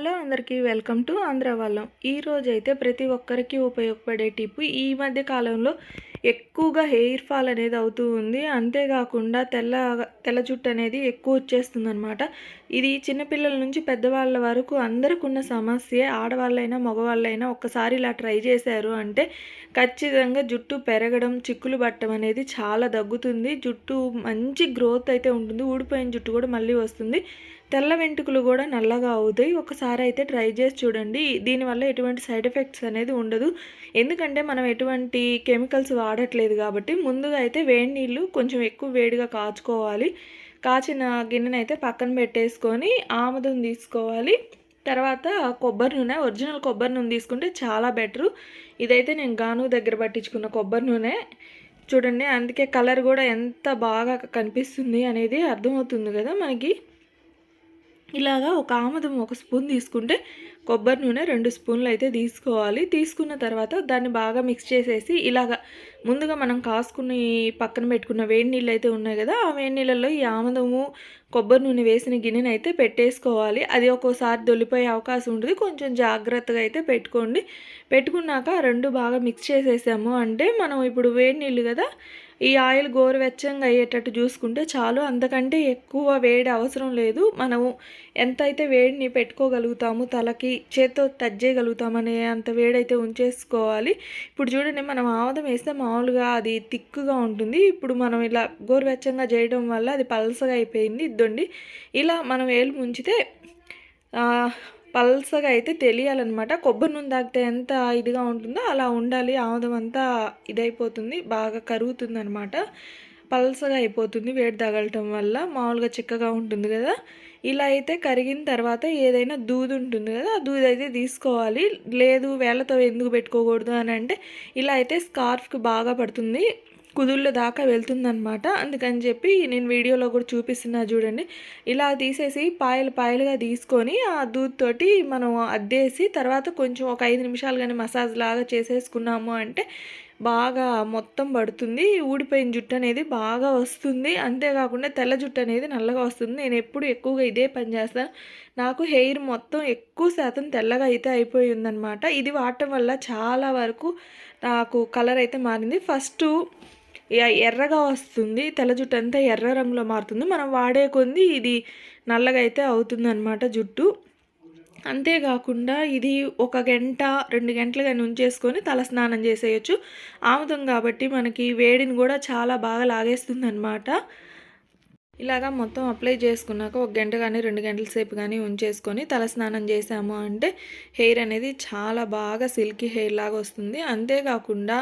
Hello అందరికీ welcome to Andhra వాళ్ళం. ఈరోజు అయితే ప్రతి ఒక్కరికి ఉపయోగపడే టిప్ ఈ మధ్య కాలంలో ఎక్కువగా హెయిర్ ఫాల్ అనేది అవుతూ ఉంది. అంతేకాకుండా తెల్ల తెల్ల జుట్టు అనేది ఎక్కువ వచ్చేస్తుంది అనమాట ఇది చిన్నపిల్లల నుంచి పెద్దవాళ్ళ వరకు అందరికి ఉన్న సమస్య. ఆడవాళ్ళైనా మగవాళ్ళైనా ఒక్కసారి ఇలా ట్రై చేశారు అంటే ఖచ్చితంగా జుట్టు పెరగడం చిక్కులు పట్టడం అనేది చాలా తగ్గుతుంది. జుట్టు మంచి గ్రోత్ అయితే ఉంటుంది. ఊడిపోయిన జుట్టు కూడా మళ్ళీ వస్తుంది. తెల్ల వెంట్రుకలు కూడా నల్లగా అవుతాయి. ఒకసారి అయితే ట్రై చేసి చూడండి. దీనివల్ల ఎటువంటి సైడ్ ఎఫెక్ట్స్ అనేది ఉండదు. ఎందుకంటే మనం ఎటువంటి కెమికల్స్ వాడట్లేదు కాబట్టి ముందుగా అయితే వేడి నీళ్ళు కొంచెం ఎక్కువ వేడిగా కాచుకోవాలి. కాచిన గిన్నెను అయితే పక్కన పెట్టేసుకొని ఆముదం తీసుకోవాలి. తర్వాత కొబ్బరి నూనె ఒరిజినల్ కొబ్బరి నూనె తీసుకుంటే చాలా బెటరు. ఇదైతే నేను గాను దగ్గర పట్టించుకున్న కొబ్బరి నూనె. చూడండి అందుకే కలర్ కూడా ఎంత బాగా కనిపిస్తుంది అనేది అర్థమవుతుంది కదా మనకి. ఇలాగా ఒక ఆముదం ఒక స్పూన్ తీసుకుంటే కొబ్బరి నూనె రెండు స్పూన్లు అయితే తీసుకోవాలి. తీసుకున్న తర్వాత దాన్ని బాగా మిక్స్ చేసేసి ఇలాగ ముందుగా మనం కాసుకుని పక్కన పెట్టుకున్న వేడి నీళ్ళు అయితే ఉన్నాయి కదా ఆ వేడి నీళ్ళల్లో ఈ ఆముదము కొబ్బరి నూనె వేసిన గిన్నెని అయితే పెట్టేసుకోవాలి. అది ఒక్కోసారి దొలిపోయే అవకాశం ఉంటుంది. కొంచెం జాగ్రత్తగా అయితే పెట్టుకోండి. పెట్టుకున్నాక రెండు బాగా మిక్స్ చేసేసాము అంటే మనం ఇప్పుడు వేడి నీళ్ళు కదా ఈ ఆయిల్ గోరువెచ్చంగా అయ్యేటట్టు చూసుకుంటే చాలు. అంతకంటే ఎక్కువ వేడి అవసరం లేదు. మనము ఎంతైతే వేడిని పెట్టుకోగలుగుతాము తలకి చేత్తో టచ్ చేయగలుగుతామనే అంత వేడైతే ఉంచేసుకోవాలి. ఇప్పుడు చూడండి మనం ఆముదం వేస్తే మామూలుగా అది తిక్కుగా ఉంటుంది. ఇప్పుడు మనం ఇలా గోరువెచ్చంగా చేయడం వల్ల అది పలసగా అయిపోయింది. ఇద్దండి. ఇలా మనం వేలు ముంచితే పల్సగా అయితే తెలియాలన్నమాట. కొబ్బరి నూనె తాగితే ఎంత ఇదిగా ఉంటుందో అలా ఉండాలి. ఆముదం అంతా ఇదైపోతుంది బాగా కరుగుతుంది అనమాట పల్సగా అయిపోతుంది వేడి తగలటం వల్ల మామూలుగా చిక్కగా ఉంటుంది కదా. ఇలా అయితే కరిగిన తర్వాత ఏదైనా దూది ఉంటుంది కదా ఆ దూది అయితే తీసుకోవాలి. లేదు వేళ్ళతో ఎందుకు పెట్టుకోకూడదు అని అంటే ఇలా అయితే స్కార్ఫ్కి బాగా పడుతుంది. కుదుళ్ళ దాకా వెళ్తుందనమాట అందుకని చెప్పి నేను వీడియోలో కూడా చూపిస్తున్నా చూడండి. ఇలా తీసేసి పాయలు పాయలుగా తీసుకొని ఆ దూద్తోటి మనం అద్దేసి తర్వాత కొంచెం ఒక ఐదు నిమిషాలు కానీ మసాజ్ లాగా చేసేసుకున్నాము అంటే బాగా మొత్తం పడుతుంది. ఊడిపోయిన జుట్టు అనేది బాగా వస్తుంది. అంతేకాకుండా తెల్ల జుట్టు అనేది నల్లగా వస్తుంది. నేను ఎప్పుడు ఎక్కువగా ఇదే పని చేస్తాను నాకు హెయిర్ మొత్తం ఎక్కువ శాతం తెల్లగా అయితే అయిపోయి ఉందనమాట ఇది వాడటం వల్ల చాలా వరకు నాకు కలర్ అయితే మారింది. ఫస్ట్ ఎర్రగా వస్తుంది. తెల్ల జుట్టు అంతా ఎర్ర రంగులో మారుతుంది. మనం వాడే కొంది ఇది నల్లగా అయితే అవుతుందన్నమాట జుట్టు. అంతేకాకుండా ఇది ఒక గంట రెండు గంటలు కానీ ఉంచేసుకొని తలస్నానం చేసేయచ్చు. ఆముదం కాబట్టి మనకి వేడిని కూడా చాలా బాగా లాగేస్తుంది అనమాట ఇలాగా మొత్తం అప్లై చేసుకున్నాక ఒక గంట కానీ రెండు గంటల సేపు కానీ ఉంచేసుకొని తలస్నానం చేసాము అంటే హెయిర్ అనేది చాలా బాగా సిల్కీ హెయిర్ లాగా వస్తుంది. అంతేకాకుండా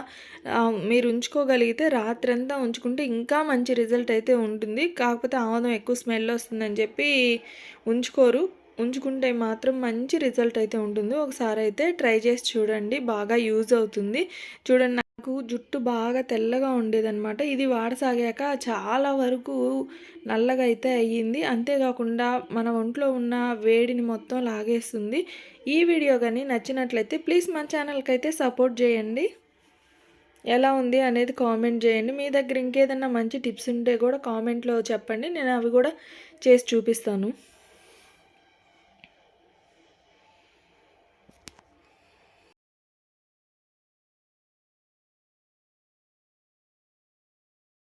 మీరు ఉంచుకోగలిగితే రాత్రంతా ఉంచుకుంటే ఇంకా మంచి రిజల్ట్ అయితే ఉంటుంది. కాకపోతే ఆముదం ఎక్కువ స్మెల్ వస్తుందని చెప్పి ఉంచుకోరు. ఉంచుకుంటే మాత్రం మంచి రిజల్ట్ అయితే ఉంటుంది ఒకసారి అయితే ట్రై చేసి చూడండి. బాగా యూజ్ అవుతుంది. చూడండి నాకు జుట్టు బాగా తెల్లగా ఉండేదనమాట ఇది వాడసాగాక చాలా వరకు నల్లగా అయితే అయ్యింది. అంతేకాకుండా మన ఒంట్లో ఉన్న వేడిని మొత్తం లాగేస్తుంది. ఈ వీడియో కానీ నచ్చినట్లయితే ప్లీజ్ మన ఛానల్కి అయితే సపోర్ట్ చేయండి. ఎలా ఉంది అనేది కామెంట్ చేయండి. మీ దగ్గర ఇంకేదన్నా మంచి టిప్స్ ఉంటే కూడా కామెంట్లో చెప్పండి. నేను అవి కూడా చేసి చూపిస్తాను.